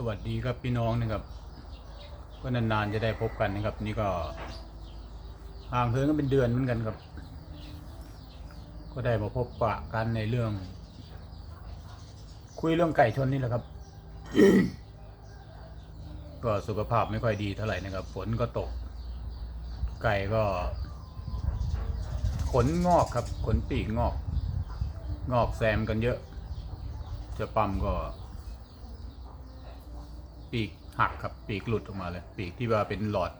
สวัสดีครับพี่น้องนะครับก็นานๆจะได้พบกันนะครับ นี่ก็ห่างเหินกันเป็นเดือนเหมือนกันครับ ก็ได้มาพบปะกันในเรื่อง คุยเรื่องไก่ชนนี่แหละครับ ก็สุขภาพไม่ค่อยดีเท่าไหร่นะครับ ฝนก็ตก ไก่ก็ ขนงอกครับ ขนปีกงอก งอกแซมกันเยอะ จะปั๊มก็ ปีกหักครับปีกหลุดออกมาเลย ปีกที่ว่าเป็นหลอด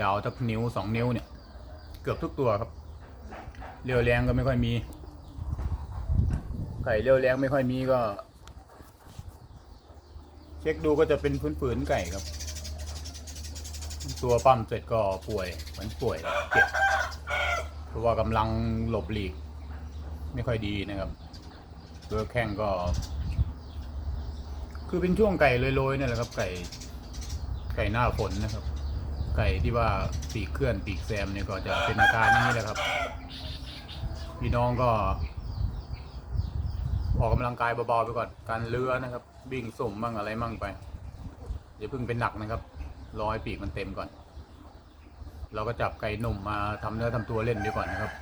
ยาวสักนิ้วสองนิ้วเนี่ย เกือบทุกตัวครับ เรียวแรงก็ไม่ค่อยมี ไก่เรียวแรงไม่ค่อยมีก็ เช็คดูก็จะเป็นฝืนๆไก่ครับ ตัวปั้มเสร็จก็ป่วยเหมือนป่วยเจ็บเพราะว่ากำลังหลบหลีก ไม่ค่อยดีนะครับตัวแข้งก็ คือเป็นช่วงไก่โรยๆเนี่ยแหละครับ ไก่ ไก่หน้าฝนนะครับ ไก่ที่ว่าปีกเคลื่อนปีกแซมเนี่ยก็จะเป็นอาการอย่างนี้แหละครับ พี่น้องก็ ออกกำลังกายเบาๆไปก่อนการเลื้อนะครับวิ่งสุ่มมั่งอะไรมั่งไปอย่าเพิ่งเป็นหนักนะครับรอให้ปีกมันเต็มก่อน เราก็จับไก่หนุ่มมาทำเนื้อทำตัวเล่นไปก่อนนะครับ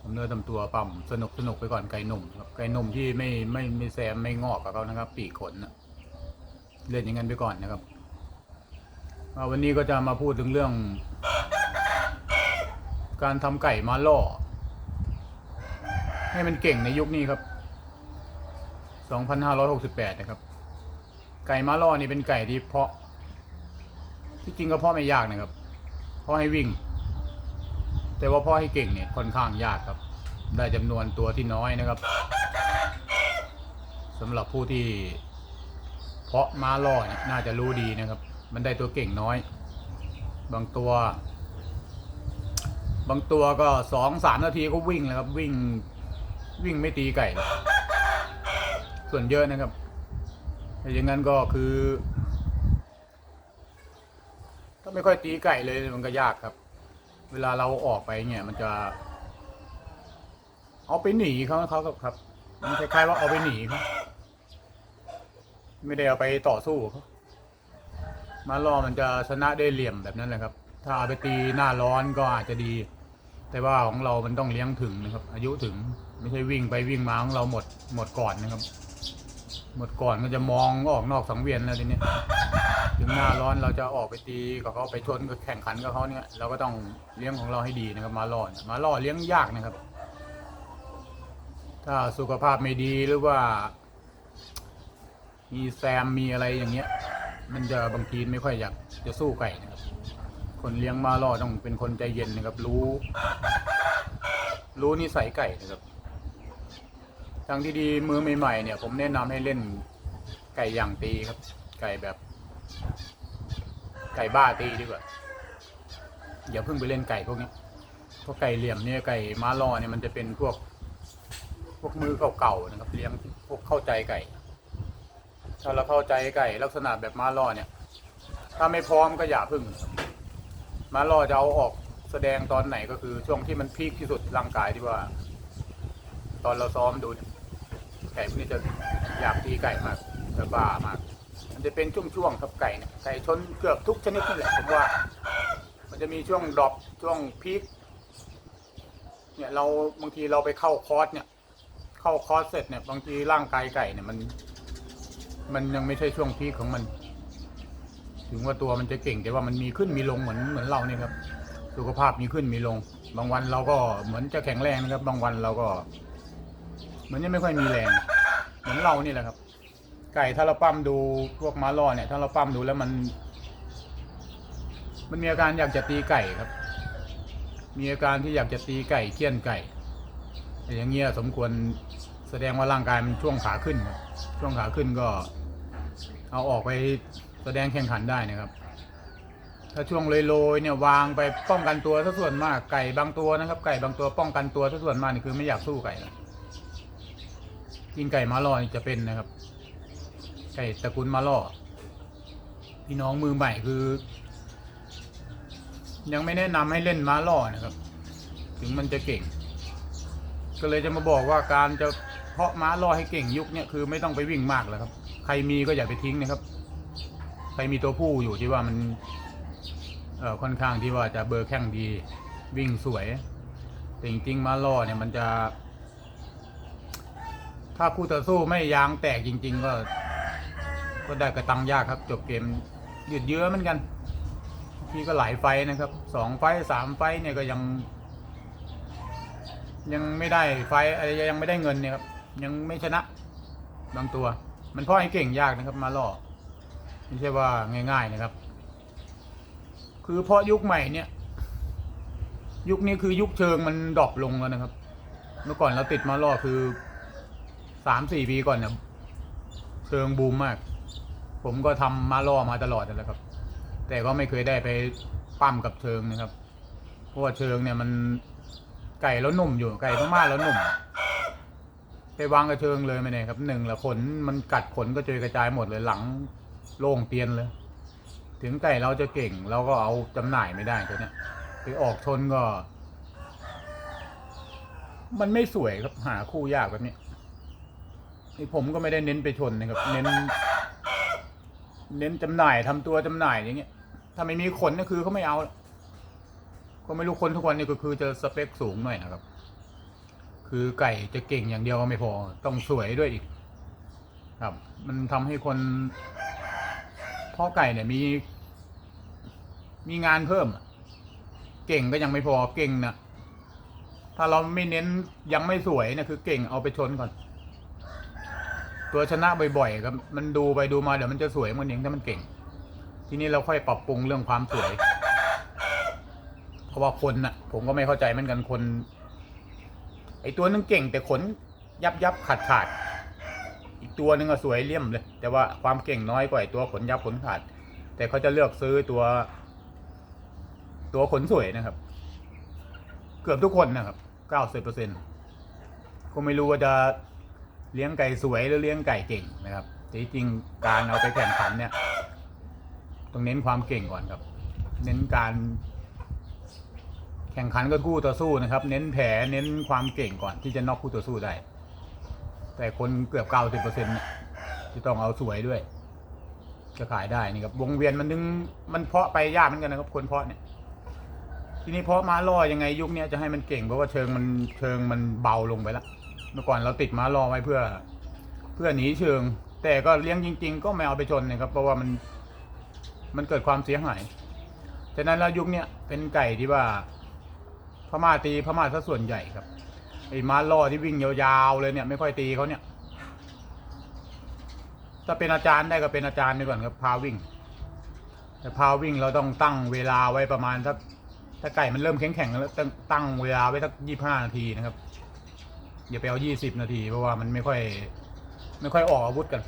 ทำเนื้อทำตัวปั๊มสนุกสนุกไปก่อนไก่หนุ่มครับไก่หนุ่มที่ไม่ไม่ไม่แซมไม่งอกกับเขานะครับปีกขนนะเล่นอย่างนั้นไปก่อนนะครับวันนี้ก็จะมาพูดถึงเรื่อง การทำไก่มาล่อ ให้มันเก่งในยุคนี้ครับ 2568 นะครับ ไก่มาล่อนี่เป็นไก่ที่เพาะ ที่จริงก็เพาะไม่ยากนะครับ เพาะให้วิ่ง แต่ว่าพาะให้เก่งเนี่ยค่อนข้างยากครับ ได้จำนวนตัวที่น้อยนะครับสำหรับผู้ที่ เพาะม้าล่อเนี่ยน่าจะรู้ดีนะครับ มันได้ตัวเก่งน้อย บางตัว บางตัวก็สองสามนาทีก็วิ่งแล้วครับ วิ่งวิ่งไม่ตีไก่ ส่วนเยอะนะครับอย่างนั้นก็คือ ถ้าไม่ค่อยตีไก่เลยมันก็ยากครับ เวลาเราออกไปเนี่ย มันจะ เอาไปหนีเขาเขาครับครับ มันคล้ายๆว่าเอาไปหนีเขาไม่ได้เอาไปต่อสู้เขามาล่อมันจะชนะได้เหลี่ยมแบบนั้นแหละครับ ถ้าเอาไปตีหน้าร้อนก็อาจจะดี แต่ว่าของเรามันต้องเลี้ยงถึงนะครับ อายุถึงไม่ใช่วิ่งไปวิ่งมาของเราหมดหมดก่อนนะครับ หมดก่อนก็จะมองออกนอกสังเวียนแล้วทีนี้ ถึงหน้าร้อนเราจะออกไปตีกับเขาไปชนแข่งขันกับเขาเนี่ยเราก็ต้องเลี้ยงของเราให้ดีนะครับ มาล่อมาล่อเลี้ยงยากนะครับ ถ้าสุขภาพไม่ดีหรือว่า มีแซมมีอะไรอย่างเงี้ย มันจะบางทีไม่ค่อยอยากจะสู้ไก่นะครับ คนเลี้ยงมาล่อต้องเป็นคนใจเย็นนะครับ รู้ รู้นิสัยไก่นะครับทางที่ดีมือใหม่ๆเนี่ย ผมแนะนำให้เล่นไก่อย่างตีครับ ไก่แบบ ไก่บ้าตีดีกว่าอย่าเพิ่งไปเล่นไก่พวกนี้เพราะไก่เหลี่ยมเนี่ยไก่ม้าล่อเนี่ยมันจะเป็นพวก พวกมือเก่าๆนะครับเลี้ยงพวกเข้าใจไก่ ถ้าเราเข้าใจไก่ ลักษณะแบบม้าล่อเนี่ย ถ้าไม่พร้อมก็อย่าพึ่งม้าล่อจะเอาออกแสดงตอนไหนก็คือช่วงที่มันพีคที่สุดร่างกายที่ว่า ตอนเราซ้อมดูไก่พวกนี้จะอยากตีไก่มากจะบ้ามาก มันจะเป็นช่วงๆครับไก่เนี่ยไก่ชนเกือบทุกชนิดนี่แหละผมว่า มันจะมีช่วงดรอปช่วงพีคเนี่ยเราบางทีเราไปเข้าคอร์สเนี่ย เข้าคอร์สเสร็จเนี่ยบางทีร่างกายไก่เนี่ยมัน มันยังไม่ใช่ช่วงพีคของมัน ถึงว่าตัวมันจะเก่งแต่ว่ามันมีขึ้นมีลงเหมือนเหมือนเราเนี่ยครับ สุขภาพมีขึ้นมีลง บางวันเราก็เหมือนจะแข็งแรงนะครับ บางวันเราก็ เหมือนยังไม่ค่อยมีแรง เหมือนเรานี่แหละครับ ไก่ถ้าเราปั้มดูพวกม้าล่อเนี่ย ถ้าเราปั้มดูแล้วมัน มันมีอาการอยากจะตีไก่ครับ มีอาการที่อยากจะตีไก่เคี่ยนไก่อย่างเงี้ยสมควรแสดงว่าร่างกายมันช่วงขาขึ้นครับช่วงขาขึ้นก็ เอาออกไปแสดงแข่งขันได้นะครับ ถ้าช่วงโรยๆเนี่ยวางไปป้องกันตัวซะส่วนมากไก่บางตัวนะครับ ไก่บางตัวป้องกันตัวซะส่วนมากนี่คือไม่อยากสู้ไก่นะกินไก่มาลอนี่จะเป็นนะครับ ไก่ตระกูลมาล่อพี่น้องมือใหม่คือ ยังไม่แนะนำให้เล่นม้าล่อนะครับ ถึงมันจะเก่ง ก็เลยจะมาบอกว่าการจะเพาะม้ารอให้เก่งยุคเนี่ยคือไม่ต้องไปวิ่งมากแล้วครับ ใครมีก็อย่าไปทิ้งนะครับ ใครมีตัวผู้อยู่ที่ว่ามันเอ่อค่อนข้างที่ว่าจะเบอร์แข้งดีวิ่งสวยแต่จริงๆม้ารอเนี่ยมันจะ ถ้าคู่ต่อสู้ไม่ยางแตกจริง ๆ ก็ ก็ได้กระตังยากครับ จบเกมยืดเยื้อเหมือนกัน ที่ก็หลายไฟนะครับสองไฟสามไฟเนี่ยก็ยัง ยังไม่ได้ไฟอะไรยังไม่ได้เงินเนี่ยครับยังไม่ชนะบางตัว มันเพราะให้เก่งยากนะครับ มาล่อไม่ใช่ว่าง่าย ๆนะครับ คือเพราะยุคใหม่เนี่ย ยุคนี้คือยุคเชิงมันดรอปลงแล้วนะครับ เมื่อก่อนเราติดมาล่อคือสามสี่ปีก่อนเนี่ยเชิงบูมมาก ผมก็ทำมาล่อมาตลอดนั่นแหละครับ แต่ก็ไม่เคยได้ไปปั้มกับเชิงนะครับ เพราะว่าเชิงเนี่ยมันไก่แล้วนุ่มอยู่ไก่พม่าแล้วนุ่ม ไปวางกระเชิงเลยไม่ได้ครับหนึ่งละขนมันกัดขนก็เจอกระจายหมดเลยหลังโล่งเตียนเลย ถึงไก่เราจะเก่งเราก็เอาจำหน่ายไม่ได้ตัวเนี้ยไปออกชนก็ มันไม่สวยครับหาคู่ยากแบบนี้นี่ผมก็ไม่ได้เน้นไปชนนะครับ เน้น เน้นจำหน่ายทำตัวจำหน่ายอย่างเงี้ย ถ้าไม่มีขนก็คือเขาไม่เอาก็ไม่รู้คนทุกวันนี้ก็คือจะสเปคสูงหน่อยนะครับ คือไก่จะเก่งอย่างเดียวไม่พอต้องสวยด้วยอีก ครับ มันทำให้คนพ่อไก่เนี่ยมี มีงานเพิ่ม เก่งก็ยังไม่พอเก่งนะถ้าเราไม่เน้นยังไม่สวยนะคือเก่งเอาไปชนก่อน ตัวชนะบ่อยๆครับมันดูไปดูมาเดี๋ยวมันจะสวยมันเองถ้ามันเก่ง ทีนี้เราค่อยปรับปรุงเรื่องความสวย เพราะว่าคนน่ะ ผมก็ไม่เข้าใจเหมือนกันคน ไอตัวนึงเก่งแต่ขนยับยับขาดขาดอีกตัวนึงอะสวยเลี่ยมเลย แต่ว่าความเก่งน้อยกว่าไอตัวขนยับขนขาด แต่เขาจะเลือกซื้อตัว ตัวขนสวยนะครับ เกือบทุกคนนะครับเก้าสิบเปอร์เซ็นต์ก็ไม่รู้ว่าจะ เลี้ยงไก่สวยหรือเลี้ยงไก่เก่งนะครับแต่จริงการเอาไปแข่งขันเนี่ยต้องเน้นความเก่งก่อนครับ เน้นการแข่งขันก็คู่ต่อสู้นะครับ เน้นแผลเน้นความเก่งก่อนที่จะนอกคู่ต่อสู้ได้ แต่คนเกือบเก้าสิบเปอร์เซ็นต์จะต้องเอาสวยด้วย จะขายได้นี่ครับวงเวียนมันนึงมันเพาะไปยากเหมือนกันนะครับ คนเพาะเนี่ย ทีนี้เพาะม้าล่อยังไงยุคนี้จะให้มันเก่งเพราะว่าเชิงมันเชิงมันเบาลงไปแล้ว เมื่อก่อนเราติดม้าล่อไว้เพื่อ เพื่อหนีเชิง แต่ก็เลี้ยงจริง ๆ ก็ไม่เอาไปชนนะครับ เพราะว่ามันมันเกิดความเสียหายฉะนั้นแล้วยุคเนี้ยเป็นไก่ที่ว่าพม่าตีพม่าซะส่วนใหญ่ครับไอ้ม้าล่อที่วิ่งยาวๆเลยเนี่ย ไม่ค่อยตีเขาเนี่ยถ้าเป็นอาจารย์ได้ก็เป็นอาจารย์ไปก่อนครับพาวิ่ง แต่พาวิ่งเราต้องตั้งเวลาไว้ประมาณสักถ้าไก่มันเริ่มแข็งๆแล้วต้งตั้งเวลาไว้สักยี่ห้านาทีนะครับ อย่าไปเอายี่สิบนาทีเพราะว่ามันไม่ค่อย ไม่ค่อยออกอาวุธกัน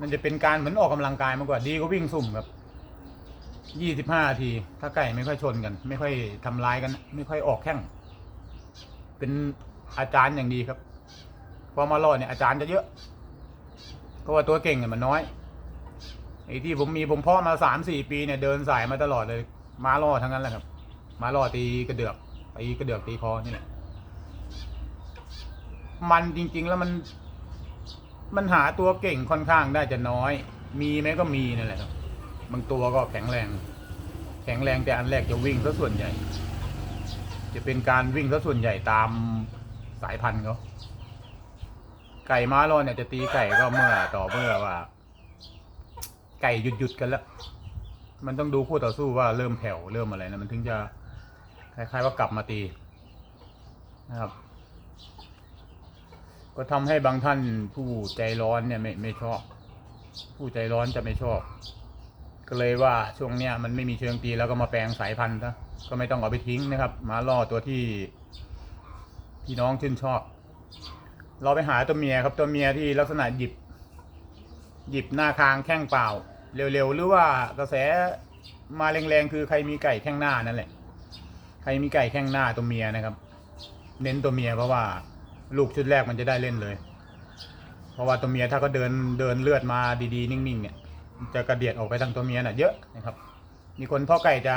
มันจะเป็นการเหมือนออกกำลังกายมากกว่าดีก็วิ่งสุ่มครับยี่สิบห้านาที ถ้าไก่ไม่ค่อยชนกัน ไม่ค่อยทำร้ายกัน ไม่ค่อยออกแข้งเป็นอาจารย์อย่างดีครับพอมาล่อเนี่ยอาจารย์จะเยอะเพราะว่าตัวเก่งเนี่ยมันน้อยไอ้ที่ผมมีผมพ่อมาสามสี่ปีเนี่ยเดินสายมาตลอดเลย มาล่อทั้งนั้นแหละครับ มาล่อตีกระเดือกตีกระเดือกตีคอนี่แหละ มันจริง ๆ แล้วมัน มันหาตัวเก่งค่อนข้างได้จะน้อย มีไหมก็มีนั่นแหละครับบางตัวก็แข็งแรง แข็งแรงแต่อันแรกจะวิ่งซะส่วนใหญ่ จะเป็นการวิ่งซะส่วนใหญ่ตามสายพันธุ์เขาไก่ม้าล่อเนี่ยจะตีไก่ก็เมื่อต่อเมื่อว่า ไก่หยุดหยุดกันแล้ว มันต้องดูคู่ต่อสู้ว่าเริ่มแผ่วเริ่มอะไรนะมันถึงจะคล้ายๆว่ากลับมาตีนะครับ ก็ทำให้บางท่านผู้ใจร้อนเนี่ยไม่ไม่ชอบ ผู้ใจร้อนจะไม่ชอบ ก็เลยว่าช่วงเนี้ยมันไม่มีเชิงตีแล้วก็มาแปลงสายพันธุ์ซะก็ไม่ต้องเอาไปทิ้งนะครับ มาล่อตัวที่พี่น้องชื่นชอบ เราไปหาตัวเมียครับตัวเมียที่ลักษณะหยิบ หยิบหน้าคางแข้งเปล่า เร็วๆหรือว่ากระแสมาแรงๆคือใครมีไก่แข้งหน้านั่นแหละ ใครมีไก่แข้งหน้าตัวเมียนะครับ เน้นตัวเมียเพราะว่า ลูกชุดแรกมันจะได้เล่นเลย เพราะว่าตัวเมียถ้าก็เดินเดินเลือดมาดีๆ นิ่งๆ เนี่ย จะกระเดียดออกไปทางตัวเมียน่ะเยอะนะครับ มีคนพ่อไก่จะ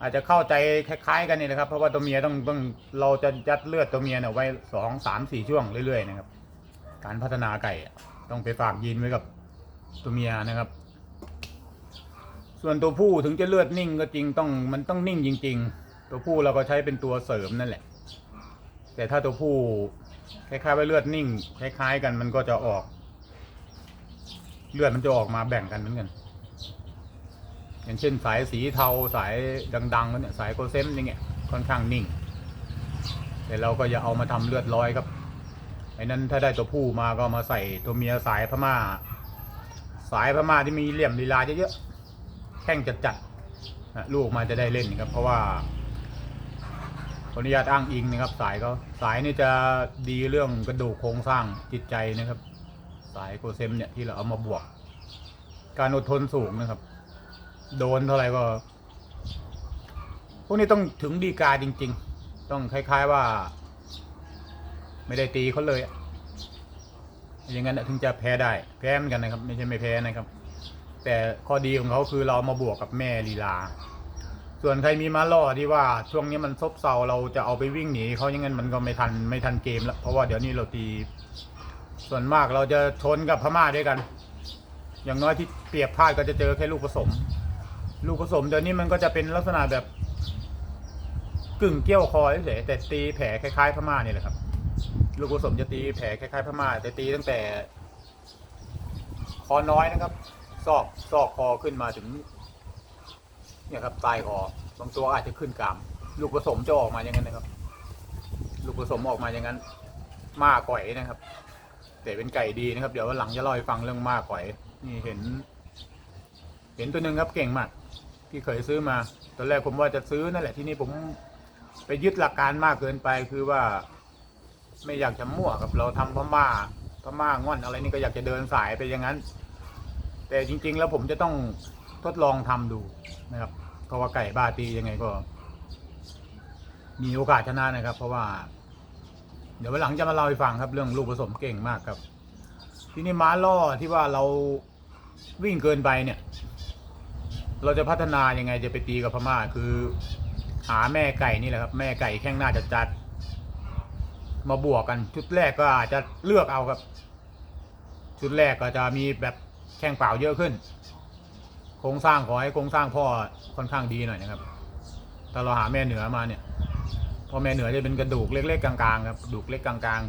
อาจจะเข้าใจคล้ายๆ กันนี่แหละครับ เพราะว่าตัวเมียต้องต้องเราจะยัดเลือดตัวเมียเนี่ยไว้สองสามสี่ช่วงเรื่อยๆนะครับ การพัฒนาไก่ต้องไปฝากยีนไว้กับตัวเมียนะครับ ส่วนตัวผู้ถึงจะเลือดนิ่งก็จริงต้องมันต้องนิ่งจริง ๆ ตัวผู้เราก็ใช้เป็นตัวเสริมนั่นแหละ แต่ถ้าตัวผู้คล้ายๆว่าเลือดนิ่ง คล้ายๆ กันมันก็จะออก เลือดมันจะออกมาแบ่งกันเหมือนกัน อย่างเช่นสายสีเทาสายดังๆเนี่ยสายโกเซมอย่างเงี้ยค่อนข้างนิ่ง แต่เราก็อย่าเอามาทำเลือดร้อยครับไอ้นั้นถ้าได้ตัวผู้มาก็มาใส่ตัวเมียสายพม่า สายพม่าที่มีเหลี่ยมลีลาเยอะๆแข้งจัดๆลูกมาจะได้เล่นครับ เพราะว่า ขออนุญาตอ้างอิงนะครับ สายเขาสายนี่จะดีเรื่องกระดูกโครงสร้างจิตใจนะครับ สายโกเซมเนี่ยที่เราเอามาบวก การอดทนสูงนะครับ โดนเท่าไหร่ก็ พวกนี้ต้องถึงดีกาจริง ๆ ต้องคล้าย ๆว่า ไม่ได้ตีเขาเลยอย่างนั้นถึงจะแพ้ได้แพ้เหมือนกันนะครับ ไม่ใช่ไม่แพ้นะครับ แต่ข้อดีของเขาคือเรามาบวกกับแม่ลีลา ส่วนใครมีมาล่อที่ว่าช่วงนี้มันซบเซาเราจะเอาไปวิ่งหนีเขาอย่างนั้นมันก็ไม่ทันไม่ทันเกมแล้วเพราะว่าเดี๋ยวนี้เราตี ส่วนมากเราจะชนกับพม่าด้วยกัน อย่างน้อยที่เปรียบพลาดก็จะเจอแค่ลูกผสม ลูกผสมเดี๋ยวนี้มันก็จะเป็นลักษณะแบบกึ่งเกี้ยวคอเฉยแต่ตีแผลคล้ายๆพม่านี่แหละครับ ลูกผสมจะตีแผลคล้ายๆพม่าแต่ตีตั้งแต่คอน้อยนะครับซอกซอกคอขึ้นมาถึง เนี่ยครับปลายคอบางตัวอาจจะขึ้นกามลูกผสมจะออกมาอย่างนั้นนะครับ ลูกผสมออกมาอย่างนั้น มาก่อยนะครับ แต่เป็นไก่ดีนะครับ เดี๋ยววันหลังจะเล่าให้ฟังเรื่องมาก่อยนี่เห็น เห็นตัวหนึ่งครับเก่งมากที่เคยซื้อมาตอนแรกผมว่าจะซื้อนั่นแหละที่นี่ผมไปยึดหลักการมากเกินไปคือว่า ไม่อยากจะมั่วกับเราทำพม่าพม่าง่อนอะไรนี่ก็อยากจะเดินสายไปอย่างนั้น แต่จริง ๆ แล้วผมจะต้องทดลองทำดูนะครับ เพราะว่าไก่บ้าตียังไงก็ มีโอกาสชนะนะครับ เพราะว่า เดี๋ยววันหลังจะมาเล่าให้ฟังครับ เรื่องลูกผสมเก่งมากครับ ทีนี้ม้าล่อที่ว่าเราวิ่งเกินไปเนี่ย เราจะพัฒนายังไงจะไปตีกับพม่าคือ หาแม่ไก่นี่แหละครับ แม่ไก่แข้งหน้าจัดจัดมาบวกกัน ชุดแรกก็อาจจะเลือกเอาครับ ชุดแรกก็จะมีแบบแข้งเปล่าเยอะขึ้น โครงสร้างขอให้โครงสร้างพ่อค่อนข้างดีหน่อยนะครับถ้าเราหาแม่เหนือมาเนี่ยพ่อแม่เหนือจะเป็นกระดูกเล็กๆกลางๆครับดูกเล็กกลาง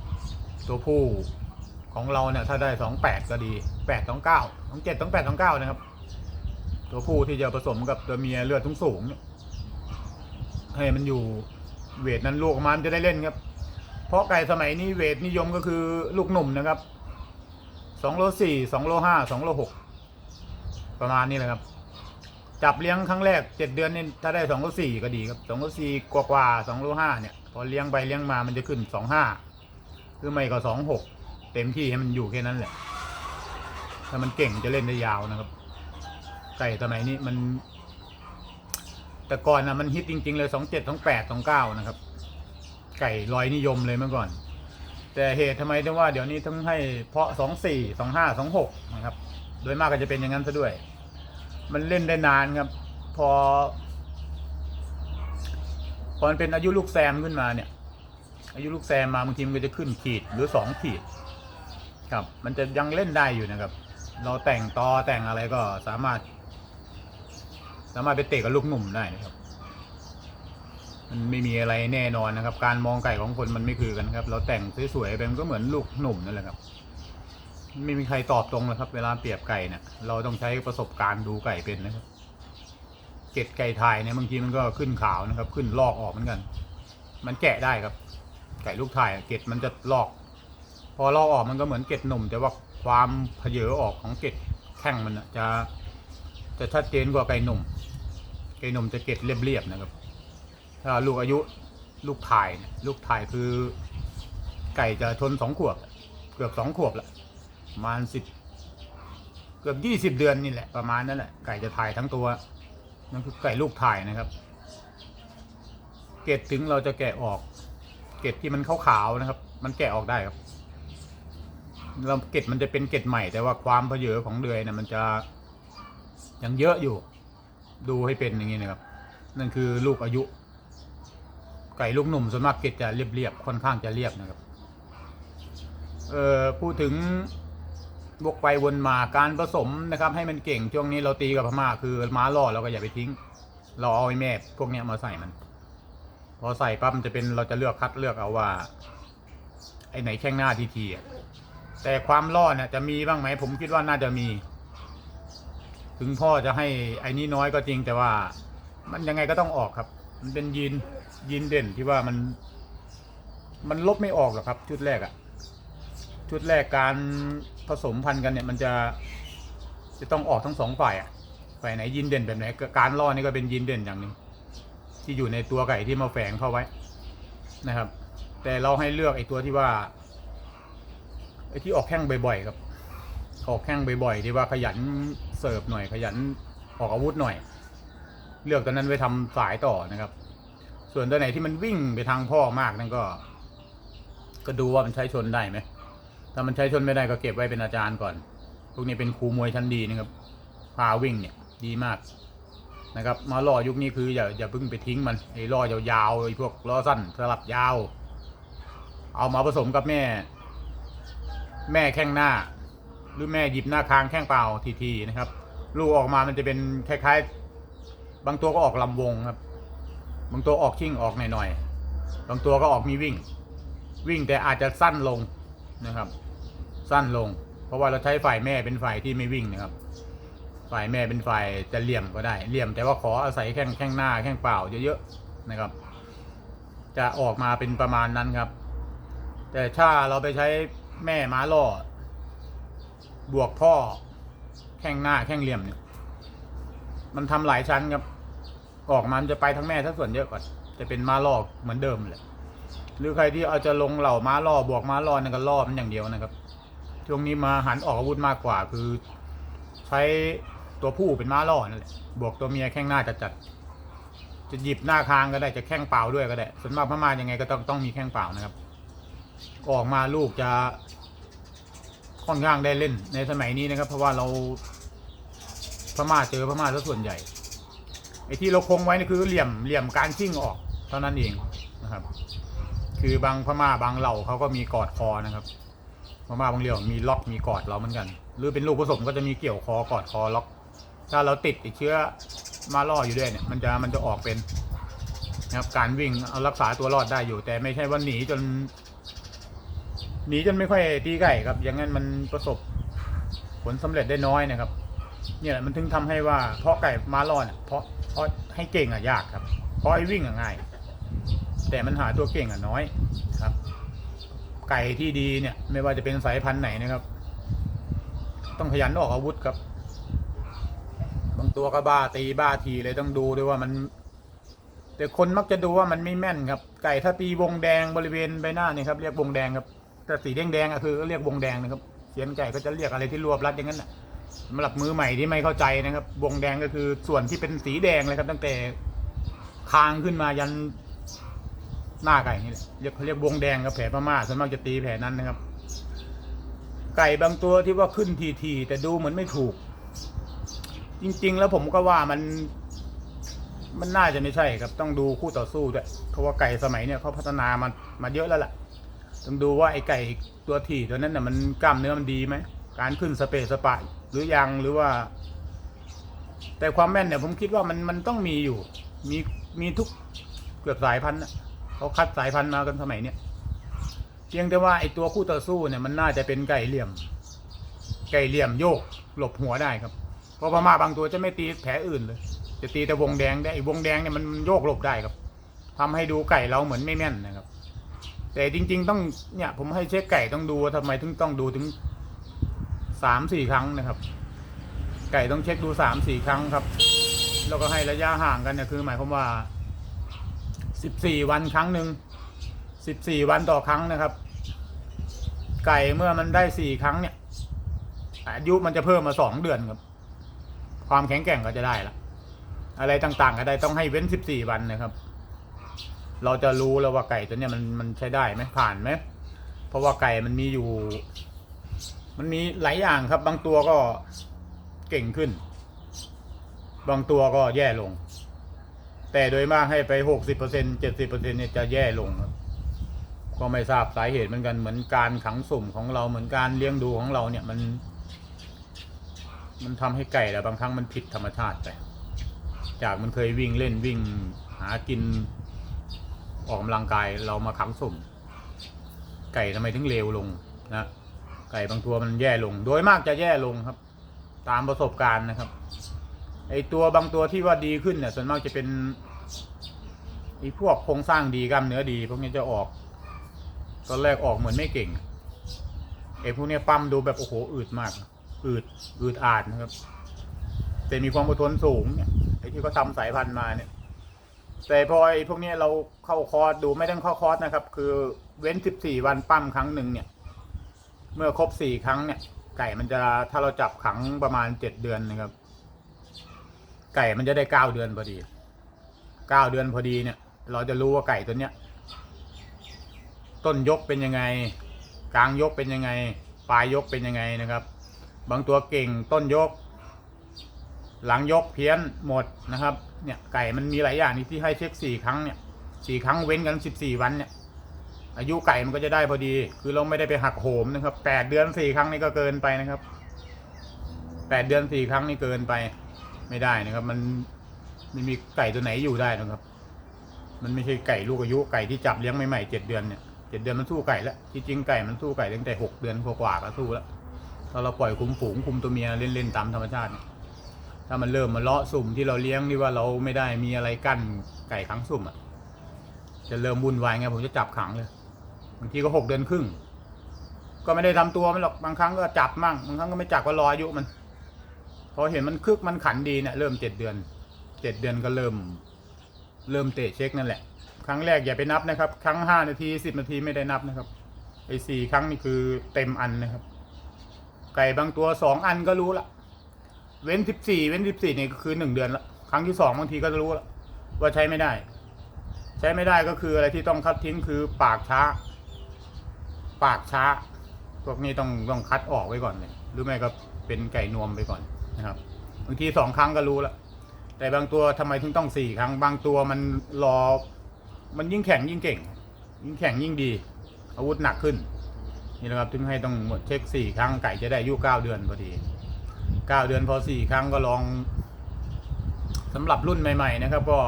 ๆ ตัวผู้ของเราเนี่ยถ้าได้สองแปดก็ดีแปดสองเก้าสองเจ็ดสองแปดสองเก้านะครับ ตัวผู้ที่จะผสมกับตัวเมียเลือดทุ่งสูงเนี่ยให้มันอยู่เวทนั้นลูกมามันจะได้เล่นครับ เพราะไก่สมัยนี้เวทนิยมก็คือลูกหนุ่มนะครับสองโลสี่สองโลห้าสองโลหก ประมาณนี้แหละครับ จับเลี้ยงครั้งแรกเจ็ดเดือนนี่ถ้าได้สองโลสี่ก็ดีครับสองโลสี่กว่ากว่าสองโลห้าเนี่ย พอเลี้ยงไปเลี้ยงมามันจะขึ้นสองห้าคือไม่ก็สองหกเต็มที่ให้มันอยู่แค่นั้นแหละ ถ้ามันเก่งจะเล่นได้ยาวนะครับ ไก่สมัยนี้มัน แต่ก่อนนะมันฮิตจริง ๆ เลยสองเจ็ดสองแปดสองเก้านะครับ ไก่ลอยนิยมเลยเมื่อก่อน แต่เหตุทำไมถึงว่าเดี๋ยวนี้ต้องให้เพาะสองสี่สองห้าสองหกนะครับ โดยมากก็จะเป็นอย่างนั้นซะด้วย มันเล่นได้นานครับ พอ พอมันเป็นอายุลูกแซมขึ้นมาเนี่ย อายุลูกแซมมาบางทีมันก็จะขึ้นขีดหรือสองขีด ครับ มันจะยังเล่นได้อยู่นะครับ เราแต่งตอแต่งอะไรก็สามารถ สามารถไปเตะกับลูกหนุ่มได้นะครับ มันไม่มีอะไรแน่นอนนะครับ การมองไก่ของคนมันไม่คือกันครับ เราแต่งสวยๆไปมันก็เหมือนลูกหนุ่มนั่นแหละครับ ไม่มีใครตอบตรงเลยครับ เวลาเปรียบไก่เนี่ยเราต้องใช้ประสบการณ์ดูไก่เป็นนะครับเกล็ดไก่ไทยเนี่ยบางทีมันก็ขึ้นขาวนะครับ ขึ้นลอกออกเหมือนกัน มันแกะได้ครับ ไก่ลูกไทยเกล็ดมันจะลอก พอลอกออกมันก็เหมือนเกล็ดหนุ่ม แต่ว่าความเพเยอออกของเกล็ดแข้งมันจะจะชัดเจนกว่าไก่หนุ่ม ไก่หนุ่มจะเกล็ดเรียบๆนะครับ ถ้าลูกอายุลูกถ่ายเนี่ยลูกถ่ายคือ ไก่จะชนสองขวบ เกือบสองขวบละ ประมาณสิบเกือบยี่สิบเดือนนี่แหละประมาณนั้นแหละไก่จะถ่ายทั้งตัวนั่นคือไก่ลูกถ่ายนะครับ เกล็ดถึงเราจะแกะออก เกล็ดที่มันขาวๆนะครับ มันแกะออกได้ครับเราเกล็ดมันจะเป็นเกล็ดใหม่แต่ว่าความเพเยอของเดือยเนี่ยมันจะยังเยอะอยู่ ดูให้เป็นอย่างนี้นะครับ นั่นคือลูกอายุ ไก่ลูกหนุ่มส่วนมากเกล็ดจะเรียบๆค่อนข้างจะเรียบนะครับ เอ่อพูดถึง วกไปวนมาการผสมนะครับ ให้มันเก่งช่วงนี้เราตีกับพม่าคือม้าล่อเราก็อย่าไปทิ้ง เราเอาไอ้แม่ พวกเนี้ยมาใส่มัน พอใส่ปั๊บมันจะเป็นเราจะเลือกคัดเลือกเอาว่า ไอ้ไหนแข้งหน้าทีทีอะแต่ความล่อเนี่ยจะมีบ้างไหมผมคิดว่าน่าจะมี ถึงพ่อจะให้ไอ้นี่น้อยก็จริงแต่ว่า มันยังไงก็ต้องออกครับ มันเป็นยีนยีนเด่นที่ว่ามัน มันลบไม่ออกหรอกครับ ชุดแรกอะชุดแรกการ ผสมพันธุ์กันเนี่ยมันจะจะต้องออกทั้งสองฝ่ายอะฝ่ายไหนยีนเด่นแบบไหนการล่อนี่ก็เป็นยีนเด่นอย่างหนึ่งที่อยู่ในตัวไก่ที่มาแฝงเข้าไว้นะครับ แต่เราให้เลือกไอ้ตัวที่ว่าไอ้ที่ออกแข้งบ่อยๆครับออกแข้งบ่อยๆที่ว่าขยันเสิร์ฟหน่อยขยันออกอาวุธหน่อย เลือกตัวนั้นไว้ทำสายต่อนะครับ ส่วนตัวไหนที่มันวิ่งไปทางพ่อมากนั่นก็ ก็ดูว่ามันใช้ชนได้ไหม ถ้ามันใช้ชนไม่ได้ก็เก็บไว้เป็นอาจารย์ก่อน พวกนี้เป็นครูมวยชั้นดีนะครับ พาวิ่งเนี่ยดีมากนะครับ มาล่อยุคนี้คืออย่าอย่าเพิ่งไปทิ้งมันไอ้ล่อยาวๆไอ้พวกล้อสั้นสลับยาว เอามาผสมกับแม่ แม่แข้งหน้า หรือแม่หยิบหน้าคางแข้งเปล่าทีๆนะครับ ลูกออกมามันจะเป็นคล้ายๆ บางตัวก็ออกลำวงครับ บางตัวออกชิ่งออกหน่อยๆบางตัวก็ออกมีวิ่ง วิ่งแต่อาจจะสั้นลงนะครับ สั้นลง เพราะว่าเราใช้ฝ่ายแม่เป็นฝ่ายที่ไม่วิ่งนะครับ ฝ่ายแม่เป็นฝ่ายจะเหลี่ยมก็ได้เหลี่ยม แต่ว่าขออาศัยแข้งแข้งหน้าแข้งเปล่าเยอะๆนะครับ จะออกมาเป็นประมาณนั้นครับ แต่ถ้าเราไปใช้แม่ม้าล่อ บวกพ่อ แข้งหน้าแข้งเหลี่ยมเนี่ย มันทำหลายชั้นครับ ออกมามันจะไปทั้งแม่ทั้งส่วนเยอะก่อนจะเป็นม้าล่อเหมือนเดิมเลยหรือใครที่เอาจะลงเหล่าม้าล่อบวกม้าล่อนั่นก็ล่อมันอย่างเดียวนะครับ ช่วงนี้มาหันออกอาวุธมากกว่า คือใช้ตัวผู้เป็นม้าล่อนั่นแหละบวกตัวเมียแข้งหน้าจัดจัด จะหยิบหน้าคางก็ได้จะแข้งเปล่าด้วยก็ได้ส่วนมากพม่ายังไงก็ต้องต้องมีแข้งเปล่านะครับออกมาลูกจะค่อนข้างได้เล่นในสมัยนี้นะครับ เพราะว่าเราพม่าเจอพม่าซะส่วนใหญ่ไอ้ที่เราคงไว้นี่คือเหลี่ยมเหลี่ยมการชิ่งออกเท่านั้นเองนะครับ คือบางพม่าบางเหล่าเขาก็มีกอดคอนะครับ พม่าบางเหล่ามีล็อกมีกอดเราเหมือนกัน หรือเป็นลูกผสมก็จะมีเกี่ยวคอกอดคอล็อก ถ้าเราติดไอ้เชื้อมาล่ออยู่ด้วยเนี่ยมันจะมันจะออกเป็นนะครับการวิ่งเอารักษาตัวรอดได้อยู่ แต่ไม่ใช่ว่าหนีจนหนีจนไม่ค่อยตีไก่ครับ อย่างนั้นมันประสบผลสำเร็จได้น้อยนะครับ เนี่ยแหละมันถึงทำให้ว่าเพาะไก่ม้าล่อเนี่ยเพาะเพาะให้เก่งอะยากครับเพราะไอ้วิ่งอะง่าย แต่มันหาตัวเก่งอะน้อย ไก่ที่ดีเนี่ย ไม่ว่าจะเป็นสายพันธุ์ไหนนะครับ ต้องขยันออกอาวุธครับ บางตัวก็บ้าตีบ้าทีเลยต้องดูด้วยว่ามัน แต่คนมักจะดูว่ามันไม่แม่นครับ ไก่ถ้าตีวงแดงบริเวณใบหน้าเนี่ยครับเรียกวงแดงครับแต่สีแดงแดงๆอะคือเรียกวงแดงนะครับเสียนไก่ก็จะเรียกอะไรที่รวบรัดอย่างนั้นนะสำหรับมือใหม่ที่ไม่เข้าใจนะครับ วงแดงก็คือส่วนที่เป็นสีแดงเลยครับ ตั้งแต่คางขึ้นมายัน หน้าไก่นี่เรียกเขาเรียกวงแดงครับแผลพม่าส่วนมากจะตีแผลนั้นนะครับ ไก่บางตัวที่ว่าขึ้นทีทีๆแต่ดูเหมือนไม่ถูก จริง ๆ แล้วผมก็ว่ามัน มันน่าจะไม่ใช่ครับต้องดูคู่ต่อสู้ด้วยเพราะว่าไก่สมัยเนี่ยเขาพัฒนามามาเยอะแล้วล่ะต้องดูว่าไอ้ไก่ตัวถี่ตัวนั้นน่ะมันกล้ามเนื้อมันดีไหมการขึ้นสเปซสปะหรือยังหรือว่า แต่ความแม่นเนี่ยผมคิดว่ามันมันต้องมีอยู่ มีมีทุกเกือบสายพันธุ์นะ เขาคัดสายพันธุ์มากันสมัยเนี่ยเพียงแต่ว่าไอตัวคู่ต่อสู้เนี่ยมันน่าจะเป็นไก่เหลี่ยม ไก่เหลี่ยมโยก หลบหัวได้ครับ เพราะพม่าบางตัวจะไม่ตีแผลอื่นเลย จะตีแต่วงแดงได้ไอ้วงแดงเนี่ยมันโยกหลบได้ครับทำให้ดูไก่เราเหมือนไม่แม่นนะครับ แต่จริง ๆ ต้องเนี่ย ผมให้เช็คไก่ต้องดูว่าทำไมถึงต้องดูถึงสามสี่ครั้งนะครับ ไก่ต้องเช็คดูสามสี่ครั้งครับแล้วก็ให้ระยะห่างกันเนี่ยคือ หมายความว่า สิบสี่วันครั้งหนึ่งสิบสี่วันต่อครั้งนะครับ ไก่เมื่อมันได้สี่ครั้งเนี่ยอายุมันจะเพิ่มมาสองเดือนครับ ความแข็งแกร่งก็จะได้ละอะไรต่างๆก็ได้ต้องให้เว้นสิบสี่วันนะครับ เราจะรู้แล้วว่าไก่ตัวเนี้ยมันมันใช้ได้ไหมผ่านไหมเพราะว่าไก่มันมีอยู่ มันมีหลายอย่างครับ บางตัวก็เก่งขึ้น บางตัวก็แย่ลง แต่โดยมากให้ไปหกสิบเปอร์เซ็นเจ็ดสิบเปอร์เซ็นเนี่ยจะแย่ลงครับก็ไม่ทราบสาเหตุเหมือนกันเหมือนการขังสุ่มของเราเหมือนการเลี้ยงดูของเราเนี่ยมัน มันทำให้ไก่แล้วบางครั้งมันผิดธรรมชาติไปจากมันเคยวิ่งเล่นวิ่งหากินออกกำลังกายเรามาขังสุ่ม ไก่ทำไมถึงเลวลงนะไก่บางตัวมันแย่ลง โดยมากจะแย่ลงครับ ตามประสบการณ์นะครับ ไอตัวบางตัวที่ว่าดีขึ้นเนี่ยส่วนมากจะเป็นไอพวกโครงสร้างดีกล้ามเนื้อดี พวกนี้จะออก ตอนแรกออกเหมือนไม่เก่งไอพวกเนี้ยปั้มดูแบบโอ้โหอืดมาก อืดอืดอาดนะครับ แต่มีความอดทนสูงเนี่ยไอที่เขาทำสายพันธุ์มาเนี่ย แต่พอไอพวกเนี้ยเราเข้าคอร์สดูไม่ต้องเข้าคอร์สนะครับ คือเว้นสิบสี่วันปั้มครั้งหนึ่งเนี่ย เมื่อครบสี่ครั้งเนี่ย ไก่มันจะถ้าเราจับขังประมาณเจ็ดเดือนนะครับ ไก่มันจะได้เก้าเดือนพอดีเก้าเดือนพอดีเนี่ย เราจะรู้ว่าไก่ตัวเนี้ย ต้นยกเป็นยังไง กลางยกเป็นยังไง ปลายยกเป็นยังไงนะครับ บางตัวเก่งต้นยก หลังยกเพี้ยนหมดนะครับ เนี่ยไก่มันมีหลายอย่างนี่ที่ให้เช็คสี่ครั้งเนี่ยสี่ครั้งเว้นกันสิบสี่วันเนี่ย อายุไก่มันก็จะได้พอดี คือเราไม่ได้ไปหักโหมนะครับแปดเดือนสี่ครั้งนี่ก็เกินไปนะครับแปดเดือนสี่ครั้งนี่เกินไป ไม่ได้นะครับ มันไม่มีไก่ตัวไหนอยู่ได้นะครับ มันไม่ใช่ไก่ลูกอายุไก่ที่จับเลี้ยงใหม่ๆเจ็ดเดือนเนี่ยเจ็ดเดือนมันสู้ไก่แล้วที่จริงไก่มันสู้ไก่ตั้งแต่หกเดือนกว่าๆก็สู้แล้วถ้าเราปล่อยคุมฝูงคุมตัวเมียเล่นๆตามธรรมชาติเนี่ยถ้ามันเริ่มมาเลาะสุ่มที่เราเลี้ยงที่ว่าเราไม่ได้มีอะไรกั้นไก่ขังสุ่มอะ จะเริ่มวุ่นวายไงผมจะจับขังเลยบางทีก็หกเดือนครึ่ง ก็ไม่ได้ทำตัวมันหรอกบางครั้งก็จับมั่งบางครั้งก็ไม่จับก็รออายุมัน พอเห็นมันคึกมันขันดีเนี่ยเริ่มเจ็ดเดือนเจ็ดเดือนก็เริ่ม เริ่มเตะเช็คนั่นแหละ ครั้งแรกอย่าไปนับนะครับ ครั้งห้านาทีสิบนาทีไม่ได้นับนะครับไอ้สี่ครั้งนี่คือเต็มอันนะครับ ไก่บางตัวสองอันก็รู้ละเว้นสิบสี่เว้นสิบสี่นี่ก็คือหนึ่งเดือนละครั้งที่สองบางทีก็จะรู้ละว่าใช้ไม่ได้ ใช้ไม่ได้ก็คืออะไรที่ต้องคัดทิ้งคือปากช้า ปากช้า พวกนี้ต้องต้องคัดออกไว้ก่อนเลยหรือไม่ก็เป็นไก่นวมไปก่อน นะครับบางทีสองครั้งก็รู้ล้วแต่บางตัวทำไมถึงต้องสี่ครั้ง บางตัวมันรอ มันยิ่งแข็งยิ่งเก่ง ยิ่งแข็งยิ่งดี อาวุธหนักขึ้น นี่นะครับถึงให้ต้องหมดเช็คสี่ครั้งไก่จะได้อายุเก้าเดือนพอดีเก้าเดือนพอสี่ครั้งก็ลองสำหรับรุ่นใหม่ ๆ นะครับ ก็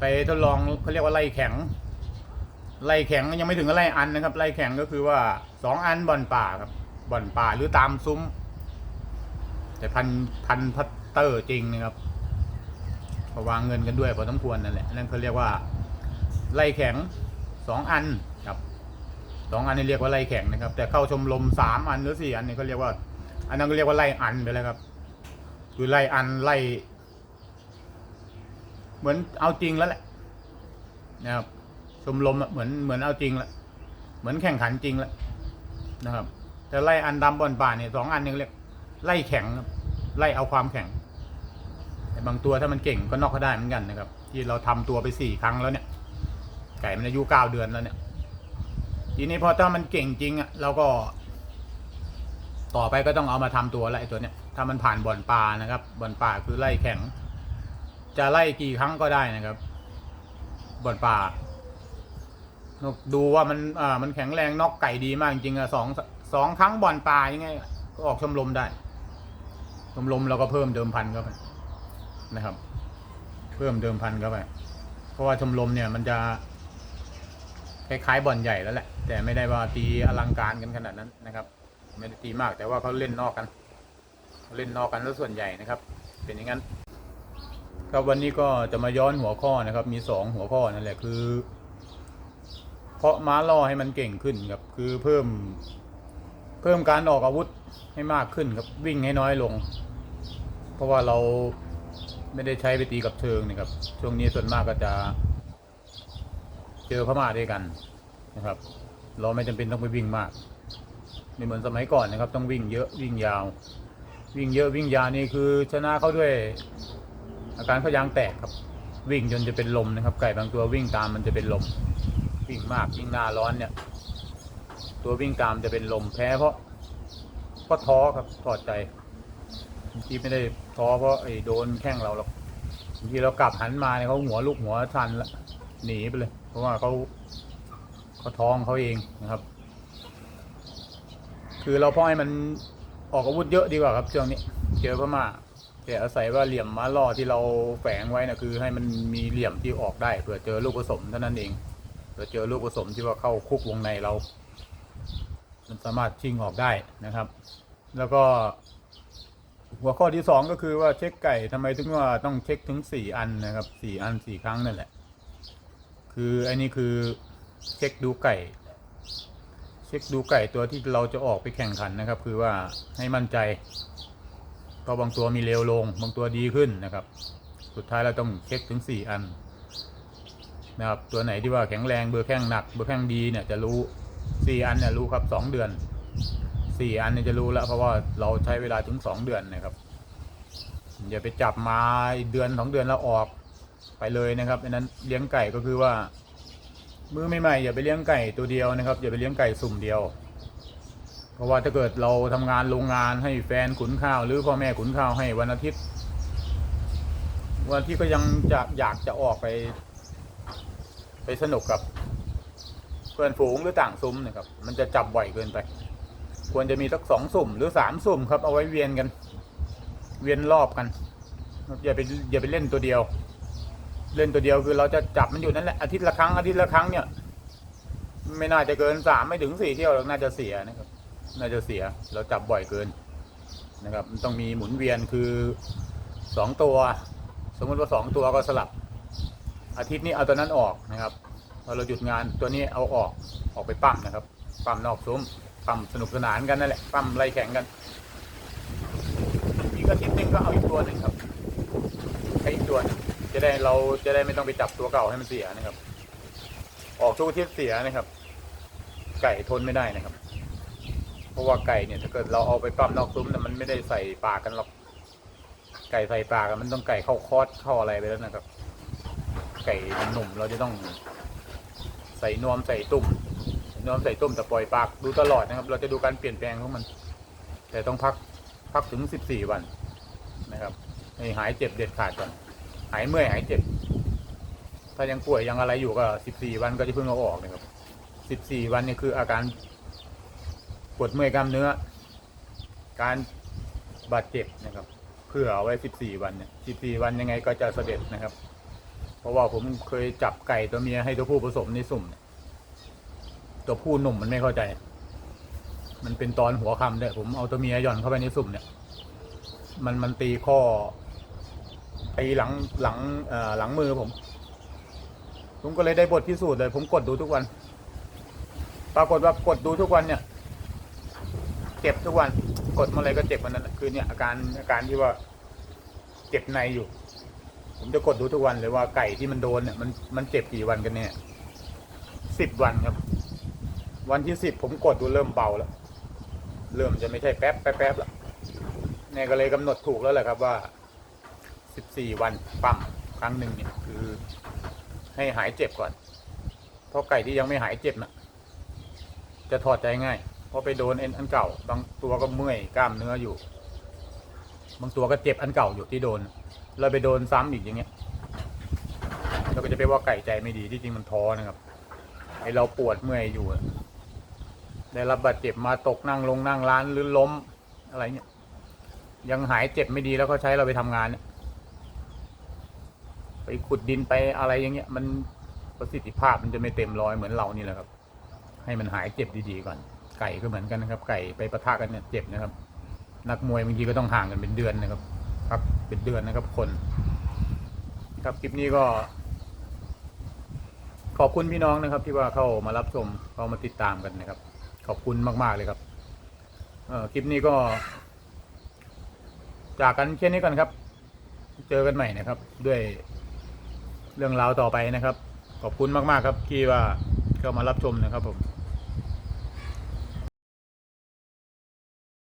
ไปทดลองเขาเรียกว่าไล่แข็งไล่แข็งยังไม่ถึงกับไล่อันนะครับไล่แข็งก็คือว่าสองอันบ่อนป่าครับบ่อนป่าหรือตามซุ้ม แต่พันพันพัตเตอร์จริงนะครับพอวางเงินกันด้วยพอสมควรนั่นแหละนั่นเขาเรียกว่าไล่แข็งสองอันครับสองอันนี่เรียกว่าไล่แข็งนะครับ แต่เข้าชมรมสามอันหรือสี่อันนี่เขาเรียกว่า อันนั้นก็เรียกว่าไล่อันไปแล้วครับคือไล่อันไล่ เหมือนเอาจริงแล้วแหละนะครับชมรมเหมือนเหมือนเอาจริงแล้วเหมือนแข่งขันจริงแล้วนะครับ แต่ไล่อันดำบอลป่าเนี่ยสองอันนึงเรียก ไล่แข็งไล่เอาความแข็งแต่บางตัวถ้ามันเก่งก็นอกก็ได้เหมือนกันนะครับ ที่เราทำตัวไปสี่ครั้งแล้วเนี่ย ไก่มันอายุเก้าเดือนแล้วเนี่ย ทีนี้พอถ้ามันเก่งจริงอะเราก็ ต่อไปก็ต้องเอามาทำตัวแล้วไอตัวเนี้ยถ้ามันผ่านบ่อนปลานะครับ บ่อนปลาคือไล่แข็ง จะไล่กี่ครั้งก็ได้นะครับ บ่อนป่าดูว่ามันอ่ามันแข็งแรงนอกไก่ดีมากจริงๆอะสองสองครั้งบ่อนป่ายังไงก็ออกชมรมได้ ชมรมเราก็เพิ่มเดิมพันเข้าไปนะครับ เพิ่มเดิมพันเข้าไป เพราะว่าชมรมเนี่ยมันจะคล้ายๆบ่อนใหญ่แล้วแหละ แต่ไม่ได้ว่าตีอลังการกันขนาดนั้นนะครับ ไม่ได้ตีมากแต่ว่าเขาเล่นนอกกันเขาเล่นนอกกันแล้วส่วนใหญ่นะครับ เป็นอย่างนั้นครับวันนี้ก็จะมาย้อนหัวข้อนะครับ มีสองหัวข้อนั่นแหละคือ เพาะม้าล่อให้มันเก่งขึ้นครับคือเพิ่มเพิ่มการออกอาวุธให้มากขึ้นครับวิ่งให้น้อยลง เพราะว่าเราไม่ได้ใช้ไปตีกับเชิงนะครับ ช่วงนี้ส่วนมากก็จะ เจอพม่าด้วยกันนะครับ เราไม่จำเป็นต้องไปวิ่งมากไม่เหมือนสมัยก่อนนะครับ ต้องวิ่งเยอะวิ่งยาว วิ่งเยอะวิ่งยาวนี่คือชนะเขาด้วย อาการเขายางแตกครับ วิ่งจนจะเป็นลมนะครับ ไก่บางตัววิ่งตามมันจะเป็นลม วิ่งมากวิ่งหน้าร้อนเนี่ย ตัววิ่งตามจะเป็นลมแพ้เพราะเพราะท้อครับถอดใจ ทีไม่ได้ท้อเพราะไอ้โดนแข้งเราหรอกบางทีเรากลับหันมาเนี่ยเขาหัวลูกหัวชันละหนีไปเลย เพราะว่าเขาเขาท้องเขาเองนะครับ คือเราพ่อให้มันออกอาวุธเยอะดีกว่าครับช่วงนี้เจอพม่าแต่อาศัยว่าเหลี่ยมม้าล่อที่เราแฝงไว้นะคือ ให้มันมีเหลี่ยมที่ออกได้เผื่อเจอลูกผสมเท่านั้นเองเผื่อเจอลูกผสมที่ว่าเข้าคุกวงในเรา มันสามารถชิงออกได้นะครับ แล้วก็ หัวข้อที่สองก็คือว่าเช็คไก่ทำไมถึงว่าต้องเช็คถึงสี่อันนะครับสี่อันสี่ครั้งนั่นแหละ คืออันนี้คือเช็คดูไก่ เช็คดูไก่ตัวที่เราจะออกไปแข่งขันนะครับ คือว่าให้มั่นใจเพราะบางตัวมีเร็วลง บางตัวดีขึ้นนะครับ สุดท้ายเราต้องเช็คถึงสี่อันนะครับตัวไหนที่ว่าแข็งแรงเบอร์แข้งหนักเบอร์แข้งดีเนี่ยจะรู้สี่อันเนี่ยรู้ครับสองเดือน สี่อันเนี่ยจะรู้แล้ว เพราะว่าเราใช้เวลาถึงสองเดือนนะครับอย่าไปจับมาเดือนสองเดือนแล้วออกไปเลยนะครับอันนั้นเลี้ยงไก่ก็คือว่า มือใหม่ๆอย่าไปเลี้ยงไก่ตัวเดียวนะครับ อย่าไปเลี้ยงไก่สุ่มเดียว เพราะว่าถ้าเกิดเราทำงานโรงงานให้แฟนขุนข้าว หรือพ่อแม่ขุนข้าวให้วันอาทิตย์วันที่ก็ยังจะอยากจะออกไป ไปสนุกกับเพื่อนฝูงหรือต่างซุ้มนะครับ มันจะจับบ่อยเกินไป ควรจะมีสักสองสุ่มหรือสามสุ่มครับเอาไว้เวียนกัน เวียนรอบกันอย่าไปอย่าไปเล่นตัวเดียว เล่นตัวเดียวคือเราจะจับมันอยู่นั่นแหละอาทิตย์ละครั้งอาทิตย์ละครั้งเนี่ย ไม่น่าจะเกินสามไม่ถึงสี่เที่ยวหรอกน่าจะเสียนะครับ น่าจะเสียเราจับบ่อยเกินนะครับมันต้องมีหมุนเวียนคือสองตัว สมมติว่าสองตัวก็สลับ อาทิตย์นี้เอาตัวนั้นออกนะครับพอเราหยุดงานตัวนี้เอาออกออกไปปั้มนะครับปั้มนอกซุ้ม ปั้มสนุกสนานกันนั่นแหละปั้มไล่แข่งกันอีกอาทิตย์หนึ่งก็เอาอีกตัวหนึ่งครับใช้อีกตัวนึงจะได้เราจะได้ไม่ต้องไปจับตัวเก่าให้มันเสียนะครับ ออกทุกอาทิตย์เสียนะครับ ไก่ทนไม่ได้นะครับ เพราะว่าไก่เนี่ยถ้าเกิดเราเอาไปปั้มนอกซุ้มเนี่ยมันไม่ได้ใส่ปากกันหรอกไก่ใส่ปากมันต้องไก่เข้าคอสเข้าอะไรไปแล้วนะครับ ไก่หนุ่มเราจะต้องใส่นวมใส่ตุ่ม นวมใส่ตุ่มแต่ปล่อยปากดูตลอดนะครับ เราจะดูการเปลี่ยนแปลงของมัน แต่ต้องพักพักถึงสิบสี่วันนะครับให้หายเจ็บเด็ดขาดก่อนหายเมื่อยหายเจ็บ ถ้ายังป่วยยังอะไรอยู่ก็สิบสี่วันก็จะเพิ่งเอาออกนะครับสิบสี่วันนี่คืออาการปวดเมื่อยกล้ามเนื้อ การบาดเจ็บนะครับเพื่อเอาไว้สิบสี่วันเนี่ยสิบสี่วันยังไงก็จะเสด็จนะครับ เพราะว่าผมเคยจับไก่ตัวเมียให้ตัวผู้ผสมในสุ่มเนี่ย ตัวผู้หนุ่มมันไม่เข้าใจ มันเป็นตอนหัวคำด้วยผมเอาตัวเมียหย่อนเข้าไปในสุ่มเนี่ย มันมันตีข้อตีหลังหลังเอ่อหลังมือผม ผมก็เลยได้บทพิสูจน์เลย ผมกดดูทุกวัน ปรากฏว่ากดดูทุกวันเนี่ย เจ็บทุกวัน กดเมื่อไรก็เจ็บวันนั้นคือเนี่ยอาการอาการที่ว่าเจ็บในอยู่ ผมจะกดดูทุกวันเลยว่าไก่ที่มันโดนเนี่ยมันมันเจ็บกี่วันกันเนี่ยสิบวันครับ วันที่สิบผมกดดูเริ่มเบาแล้วเริ่มจะไม่ใช่แป๊บแป๊บแป๊บแล้วเนี่ยก็เลยกำหนดถูกแล้วแหละครับว่าสิบสี่วันปั๊มครั้งหนึ่งเนี่ยคือ ให้หายเจ็บก่อน เพราะไก่ที่ยังไม่หายเจ็บน่ะ จะถอดใจง่ายเพราะไปโดนเอ็นอันเก่า บางตัวก็เมื่อยกล้ามเนื้ออยู่ บางตัวก็เจ็บอันเก่าอยู่ที่โดนเราไปโดนซ้ำอีกอย่างเงี้ยเราก็จะไปว่าไก่ใจไม่ดีที่จริงมันท้อนะครับไอเราปวดเมื่อยอยู่ ได้รับบาดเจ็บมาตกนั่งลงนั่งร้านหรือล้มอะไรเงี้ยยังหายเจ็บไม่ดีแล้วก็ใช้เราไปทำงานเนี่ยไปขุดดินไปอะไรอย่างเงี้ย มันประสิทธิภาพมันจะไม่เต็มร้อยเหมือนเรานี่แหละครับ ให้มันหายเจ็บดีๆก่อน ไก่ก็เหมือนกันนะครับ ไก่ไปประทะกันเนี่ยเจ็บนะครับ นักมวยบางทีก็ต้องห่างกันเป็นเดือนนะครับ ครับเป็นเดือนนะครับคน ครับคลิปนี้ก็ ขอบคุณพี่น้องนะครับ ที่ว่าเข้ามารับชมเข้ามาติดตามกันนะครับ ขอบคุณมาก ๆ เลยครับคลิปนี้ก็ จากกันแค่นี้ก่อนครับ เจอกันใหม่นะครับ ด้วยเรื่องราวต่อไปนะครับ ขอบคุณมาก ๆ ครับที่ว่าเข้ามารับชมนะครับผม